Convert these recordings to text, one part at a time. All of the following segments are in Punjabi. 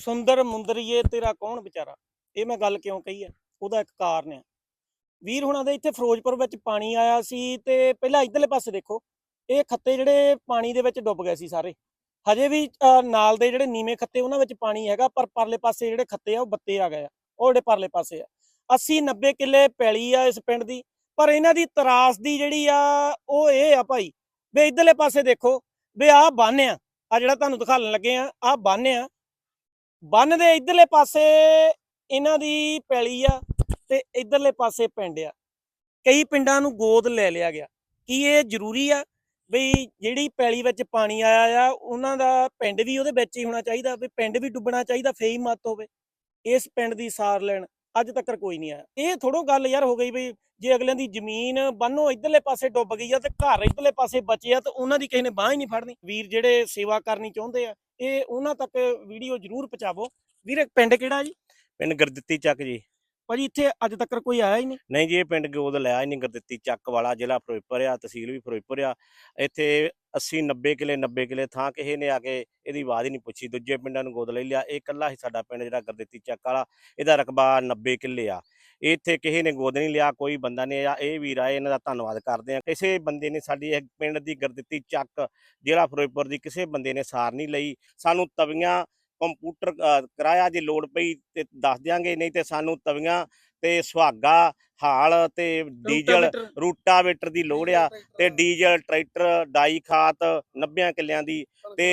ਸੁੰਦਰ ਮੁੰਦਰੀਏ ਤੇਰਾ ਕੌਣ ਵਿਚਾਰਾ? ਇਹ ਮੈਂ ਗੱਲ ਕਿਉਂ ਕਹੀ ਹੈ ਉਹਦਾ ਇੱਕ ਕਾਰਨ ਆ। ਵੀਰ ਹੁਣਾਂ ਦੇ ਇੱਥੇ ਫਿਰੋਜ਼ਪੁਰ ਵਿੱਚ ਪਾਣੀ ਆਇਆ ਸੀ ਤੇ ਪਹਿਲਾਂ ਇਧਰਲੇ ਪਾਸੇ ਦੇਖੋ, ਇਹ ਖੱਤੇ ਜਿਹੜੇ ਪਾਣੀ ਦੇ ਵਿੱਚ ਡੁੱਬ ਗਏ ਸੀ ਸਾਰੇ। ਹਜੇ ਵੀ ਨਾਲ ਦੇ ਜਿਹੜੇ ਨੀਵੇਂ ਖੱਤੇ ਉਹਨਾਂ ਵਿੱਚ ਪਾਣੀ ਹੈਗਾ, ਪਰ ਪਰਲੇ ਪਾਸੇ ਜਿਹੜੇ ਖੱਤੇ ਆ ਉਹ ਬੱਤੇ ਆ ਗਏ ਆ। ਉਹ ਜਿਹੜੇ ਪਰਲੇ ਪਾਸੇ ਆ। 80 90 ਕਿੱਲੇ ਪੈਲੀ ਆ ਇਸ ਪਿੰਡ ਦੀ, ਪਰ ਇਹਨਾਂ ਦੀ ਤਰਾਸ ਦੀ ਜਿਹੜੀ ਆ, ਉਹ ਇਹ ਆ ਭਾਈ, ਵੀ ਇਧਰਲੇ ਪਾਸੇ ਦੇਖੋ, ਵੀ ਆਹ ਬੰਨ ਆ। ਆ ਜਿਹੜਾ ਤੁਹਾਨੂੰ ਦਿਖਾਉਣ ਲੱਗੇ ਆ, ਆਹ ਬੰਨ ਆ। ਬੰਨ ਦੇ ਇਧਰਲੇ ਪਾਸੇ ਇਹਨਾਂ ਦੀ ਪੈਲੀ ਆ ਤੇ ਇਧਰਲੇ ਪਾਸੇ ਪਿੰਡ ਆ। ਕਈ ਪਿੰਡਾਂ ਨੂੰ ਗੋਦ ਲੈ ਲਿਆ ਗਿਆ। ਕੀ ਇਹ ਜ਼ਰੂਰੀ ਆ ਵੀ ਜਿਹੜੀ ਪੈਲੀ ਵਿੱਚ ਪਾਣੀ ਆਇਆ ਆ, ਉਹਨਾਂ ਦਾ ਪਿੰਡ ਵੀ ਉਹਦੇ ਵਿੱਚ ਹੀ ਹੋਣਾ ਚਾਹੀਦਾ ਵੀ ਪਿੰਡ ਵੀ ਡੁੱਬਣਾ ਚਾਹੀਦਾ ਫੇਈ ਮਤ ਹੋਵੇ। ਇਸ ਪਿੰਡ ਦੀ ਸਾਰ ਲੈਣ ਅੱਜ ਤੱਕ ਕੋਈ ਨਹੀਂ ਆਇਆ। ਇਹ ਥੋੜੋ ਗੱਲ ਯਾਰ ਹੋ ਗਈ ਵੀ ਜੇ ਅਗਲਿਆਂ ਦੀ ਜ਼ਮੀਨ ਬੰਨੋ ਇਧਰਲੇ ਪਾਸੇ ਡੁੱਬ ਗਈ ਆ ਤੇ ਘਰ ਇਧਰਲੇ ਪਾਸੇ ਬਚੇ ਆ ਤੇ ਉਹਨਾਂ ਦੀ ਕਿਸੇ ਨੇ ਬਾਹ ਹੀ ਨਹੀਂ ਫੜਨੀ। ਵੀਰ ਜਿਹੜੇ ਸੇਵਾ ਕਰਨੀ ਚਾਹੁੰਦੇ ਆ ਇਹ ਉਹਨਾਂ ਤੱਕ ਵੀਡੀਓ ਜ਼ਰੂਰ ਪਹੁੰਚਾਵੋ। ਵੀਰੇ ਪਿੰਡ ਕਿਹੜਾ ਜੀ? ਪਿੰਡ ਗੁਰਦਿੱਤੀ ਚੱਕ ਜੀ। ਭਾਜੀ ਇੱਥੇ ਅੱਜ ਤੱਕ ਕੋਈ ਆਇਆ ਹੀ ਨਹੀਂ। ਨਹੀਂ ਜੀ, ਇਹ ਪਿੰਡ ਗੋਦ ਲਿਆ ਹੀ ਨਹੀਂ ਗੁਰਦਿੱਤੀ ਚੱਕ ਵਾਲਾ, ਜ਼ਿਲ੍ਹਾ ਫਿਰੋਜ਼ਪੁਰ ਆ, ਤਹਿਸੀਲ ਵੀ ਫਿਰੋਜ਼ਪੁਰ ਆ। ਇੱਥੇ 80 90 ਕਿਲੇ 90 ਕਿਲੇ ਥਾਂ ਕਿਸੇ ਨੇ ਆ ਕੇ ਇਹਦੀ ਆਵਾਜ਼ ਹੀ ਨਹੀਂ ਪੁੱਛੀ। ਦੂਜੇ ਪਿੰਡਾਂ ਨੂੰ ਗੋਦ ਲੈ ਲਿਆ। ਇਹ ਇਕੱਲਾ ਹੀ ਸਾਡਾ ਪਿੰਡ ਜਿਹੜਾ ਗੁਰਦਿੱਤੀ ਚੱਕ ਵਾਲਾ, ਇਹਦਾ ਰਕਬਾ 90 ਕਿੱਲੇ ਆ। ਇੱਥੇ ਕਿਸੇ ਨੇ ਗੋਦ ਨਹੀਂ ਲਿਆ, ਕੋਈ ਬੰਦਾ ਨੇ ਆ ਇਹ ਵੀਰ ਆਏ, ਇਹਨਾਂ ਦਾ ਧੰਨਵਾਦ ਕਰਦੇ ਆ। ਕਿਸੇ ਬੰਦੇ ਨੇ ਸਾਡੀ ਇਹ ਪਿੰਡ ਦੀ ਗੁਰਦਿੱਤੀ ਚੱਕ ਜ਼ਿਲ੍ਹਾ ਫਿਰੋਜ਼ਪੁਰ ਦੀ ਕਿਸੇ ਬੰਦੇ ਨੇ ਸਾਰ ਨਹੀਂ ਲਈ। ਸਾਨੂੰ ਤਵੀਆਂ ਕੰਪਿਊਟਰ ਕਿਰਾਇਆ ਦੀ ਲੋੜ ਪਈ ਤੇ ਦੱਸ ਦਿਆਂਗੇ ਨਹੀਂ ਤੇ ਸਾਨੂੰ ਤਵੀਆਂ ਤੇ ਸੁਹਾਗਾ ਹਾਲ ਤੇ ਡੀਜ਼ਲ ਰੂਟਾਵੇਟਰ ਦੀ ਲੋੜ ਆ ਤੇ ਡੀਜ਼ਲ ਟਰੈਕਟਰ ਡਾਈ ਖਾਤ 90 ਕਿੱਲਿਆਂ ਦੀ ਤੇ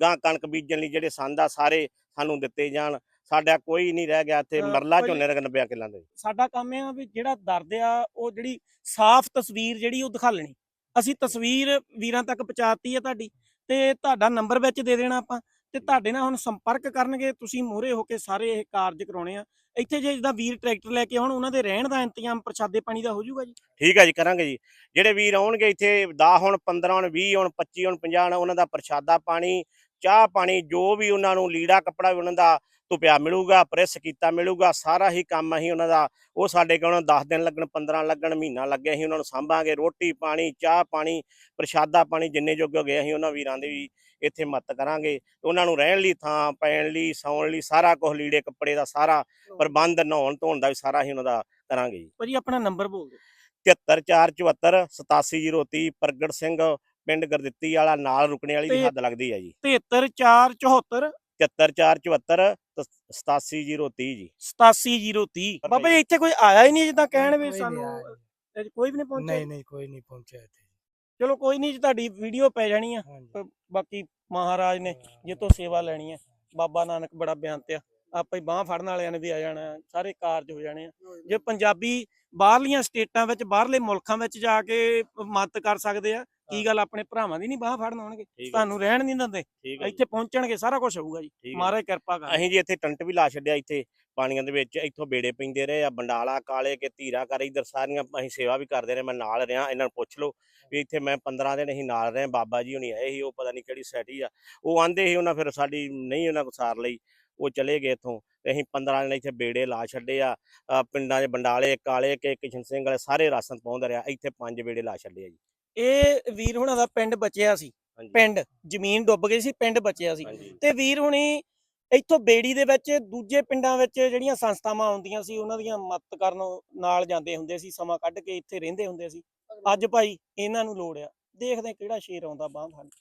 ਗਾਂ ਕਣਕ ਬੀਜਣ ਲਈ ਜਿਹੜੇ ਸੰਦ ਆ ਸਾਰੇ ਸਾਨੂੰ ਦਿੱਤੇ ਜਾਣ। ਸਾਡਾ ਕੋਈ ਨਹੀਂ ਰਹਿ ਗਿਆ ਇੱਥੇ ਮਰਲਾ ਝੋਨੇ ਦਾ 90 ਕਿੱਲਿਆਂ ਦੇ ਸਾਡਾ ਕੰਮ ਇਹ ਆ ਵੀ ਜਿਹੜਾ ਦਰਦ ਆ ਉਹ ਜਿਹੜੀ ਸਾਫ਼ ਤਸਵੀਰ ਜਿਹੜੀ ਉਹ ਦਿਖਾਲਣੀ ਅਸੀਂ ਤਸਵੀਰ ਵੀਰਾਂ ਤੱਕ ਪਹੁੰਚਾਤੀ ਆ ਤੁਹਾਡੀ ਤੇ ਤੁਹਾਡਾ ਨੰਬਰ ਵਿੱਚ ਦੇ ਦੇਣਾ ਆਪਾਂ। ਤੇ ਤੁਹਾਡੇ ਨਾਲ ਹੁਣ ਸੰਪਰਕ ਕਰਨਗੇ, ਤੁਸੀਂ ਮੋਹਰੇ ਹੋ ਕੇ ਸਾਰੇ ਇਹ ਕਾਰਜ ਕਰਾਉਣੇ ਆ। ਇੱਥੇ ਜੇ ਜਿੱਦਾਂ ਵੀਰ ਟਰੈਕਟਰ ਲੈ ਕੇ ਆਉਣ, ਉਹਨਾਂ ਦੇ ਰਹਿਣ ਦਾ ਇੰਤਜ਼ਾਮ ਪ੍ਰਸ਼ਾਦੇ ਪਾਣੀ ਦਾ ਹੋ ਜਾਊਗਾ ਜੀ? ਠੀਕ ਹੈ ਜੀ, ਕਰਾਂਗੇ ਜੀ। ਜਿਹੜੇ ਵੀਰ ਆਉਣਗੇ ਇੱਥੇ 10 ਹੁਣ 15 ਹੁਣ 20 ਹੁਣ 25 ਹੁਣ 50 ਉਹਨਾਂ ਦਾ ਪ੍ਰਸ਼ਾਦਾ ਪਾਣੀ, ਚਾਹ ਪਾਣੀ, ਜੋ ਵੀ ਉਹਨਾਂ ਨੂੰ ਲੀੜਾ, ਕੱਪੜਾ ਵੀ ਉਹਨਾਂ ਦਾ ਧੁਪਿਆ ਮਿਲੂਗਾ ਪ੍ਰੈਸ ਕੀਤਾ ਮਿਲੂਗਾ ਸਾਰਾ ਹੀ ਕੰਮ ਅਸੀਂ ਉਹਨਾਂ ਦਾ ਉਹ ਸਾਡੇ ਕੋਲ 10 ਦਿਨ ਲੱਗਣ 15 ਲੱਗਣ ਮਹੀਨਾ ਲੱਗੇ ਅਸੀਂ ਉਹਨਾਂ ਨੂੰ ਸਾਂਭਾਂਗੇ ਰੋਟੀ ਪਾਣੀ ਚਾਹ ਪਾਣੀ ਪ੍ਰਸ਼ਾਦਾ ਪਾਣੀ ਜਿੰਨੇ ਜੋਗੇ ਹੋ ਗਏ ਅਸੀਂ ਉਹਨਾਂ ਵੀਰਾਂ ਦੇ ਵੀ ਇੱਥੇ ਮਦਦ ਕਰਾਂਗੇ। ਉਹਨਾਂ ਨੂੰ ਰਹਿਣ ਲਈ ਥਾਂ ਪੈਣ ਲਈ ਸੌਣ ਲਈ ਸਾਰਾ ਕੁਝ ਲੀੜੇ ਕੱਪੜੇ ਦਾ ਸਾਰਾ ਪ੍ਰਬੰਧ ਨਹਾਉਣ ਧੋਣ ਦਾ ਵੀ ਸਾਰਾ ਅਸੀਂ ਉਹਨਾਂ ਦਾ ਕਰਾਂਗੇ ਜੀ। ਭਾਜੀ ਆਪਣਾ ਨੰਬਰ ਬੋਲ ਦਿਓ। 73474 87030 ਪ੍ਰਗਟ ਸਿੰਘ ਪਿੰਡ ਗਰਦਿੱਤੀ ਵਾਲਾ ਨਾਲ ਰੁਕਣੇ ਵਾਲੀ ਦੀ ਹੱਦ ਲੱਗਦੀ ਹੈ ਜੀ। 73474 73474 87030 ਜੀ। 87030 ਬਾਬਾ ਜੀ ਇੱਥੇ ਕੋਈ ਆਇਆ ਹੀ ਨਹੀਂ ਜਿੱਦਾਂ ਕਹਿਣ ਵੀ ਕੋਈ ਨਹੀਂ ਸਾਨੂੰ ਆਇਆ ਜੀ। ਇਹ ਕੋਈ ਵੀ ਨਹੀਂ ਪਹੁੰਚਿਆ। ਨਹੀਂ ਨਹੀਂ ਕੋਈ ਨਹੀਂ ਪਹੁੰਚਿਆ ਇੱਥੇ ਚਲੋ ਕੋਈ ਨਹੀਂ ਜੀ ਤੁਹਾਡੀ ਵੀਡੀਓ ਪੈ ਜਾਣੀ ਆ। ਬਾਕੀ ਮਹਾਰਾਜ ਨੇ ਜੇ ਤੋਂ ਸੇਵਾ ਲੈਣੀ ਹੈ ਬਾਬਾ ਨਾਨਕ ਬੜਾ ਬਿਆਨ ਤੇ ਆ। ਆਪਾਂ ਹੀ ਬਾਹ ਫੜਨ ਵਾਲਿਆਂ ਨੇ ਵੀ ਆ ਜਾਣਾ ਸਾਰੇ ਕਾਰਜ ਹੋ ਜਾਣੇ ਆ। ਜੇ ਪੰਜਾਬੀ ਬਾਹਰਲੀਆਂ ਸਟੇਟਾਂ ਵਿੱਚ ਬਾਹਰਲੇ ਮੁਲਕਾਂ ਵਿੱਚ ਜਾ ਕੇ ਮਦਦ ਕਰ ਸਕਦੇ ਆ। ਕੀ ਗੱਲ ਆਪਣੇ ਭਰਾਵਾਂ ਦੀ ਨਹੀਂ ਬਾਹ ਫੜਨ ਆਉਣਗੇ? ਤੁਹਾਨੂੰ ਰਹਿਣ ਨਹੀਂ ਦਿੰਦੇ। ਇੱਥੇ ਪਹੁੰਚਣਗੇ ਸਾਰਾ ਕੁਝ ਹੋਊਗਾ ਜੀ। ਮਹਾਰਾਜ ਕਿਰਪਾ ਕਰ। ਅਸੀਂ ਜੀ ਇੱਥੇ ਟੰਟ ਵੀ ਲਾ ਛੱਡਿਆ ਇੱਥੇ ਪਾਣੀਆਂ ਦੇ ਵਿੱਚ। ਇੱਥੋਂ ਬੇੜੇ ਪੈਂਦੇ ਰਹੇ ਆ ਬੰਡਾਲਾ ਕਾਲੇ ਕੇ ਧੀਰਾ ਕਰ ਇਧਰ ਸਾਰੀਆਂ ਅਸੀਂ ਸੇਵਾ ਵੀ ਕਰਦੇ ਰਹੇ। ਮੈਂ ਨਾਲ ਰਿਹਾ ਇਹਨਾਂ ਨੂੰ ਪੁੱਛ ਲਓ ਵੀ ਇੱਥੇ ਮੈਂ 15 ਦਿਨ ਅਸੀਂ ਨਾਲ ਰਹੇ ਬਾਬਾ ਜੀ ਹੁਣੀ ਆਏ ਸੀ ਉਹ ਪਤਾ ਨਹੀਂ ਕਿਹੜੀ ਸੈਟੀ ਆ। ਉਹ ਆਂਦੇ ਸੀ ਉਹਨਾਂ ਫਿਰ ਸਾਡੀ ਨਹੀਂ ਉਹਨਾਂ ਕੋ ਸਾਰ ਲਈ। ਉਹ ਚਲੇ ਗਏ ਇੱਥੋਂ ਤੇ ਅਸੀਂ 15 ਦਿਨ ਇੱਥੇ ਬੇੜੇ ਲਾ ਛੱਡੇ ਆ ਪਿੰਡਾਂ 'ਚ ਬੰਡਾਲੇ ਕਾਲੇ ਕੇ ਕਿਸ਼ਨ ਸਿੰਘ ਵਾਲੇ ਸਾਰੇ ਰਾਸ਼ਨ ਪਹੁੰਚਦੇ ਰਿਹਾ ਇੱਥੇ ਪੰਜ ਬੇੜੇ ਲਾ ਛੱਡੇ ਆ ਜੀ। ਇਹ ਵੀਰ ਹੁਣਾਂ ਦਾ ਪਿੰਡ ਬਚਿਆ ਸੀ ਪਿੰਡ ਜ਼ਮੀਨ ਡੁੱਬ ਗਈ ਸੀ ਪਿੰਡ ਬਚਿਆ ਸੀ। ਤੇ ਵੀਰ ਹੁਣੀ ਇੱਥੋਂ ਬੇੜੀ ਦੇ ਵਿੱਚ ਦੂਜੇ ਪਿੰਡਾਂ ਵਿੱਚ ਜਿਹੜੀਆਂ ਸੰਸਥਾਵਾਂ ਆਉਂਦੀਆਂ ਸੀ ਉਹਨਾਂ ਦੀਆਂ ਮਦਦ ਕਰਨ ਨਾਲ ਜਾਂਦੇ ਹੁੰਦੇ ਸੀ ਸਮਾਂ ਕੱਢ ਕੇ ਇੱਥੇ ਰਹਿੰਦੇ ਹੁੰਦੇ ਸੀ। ਅੱਜ ਭਾਈ ਇਹਨਾਂ ਨੂੰ ਲੋੜ ਆ। ਦੇਖਦੇ ਕਿਹੜਾ ਸ਼ੇਰ ਆਉਂਦਾ ਬਾਂਹ ਫੜ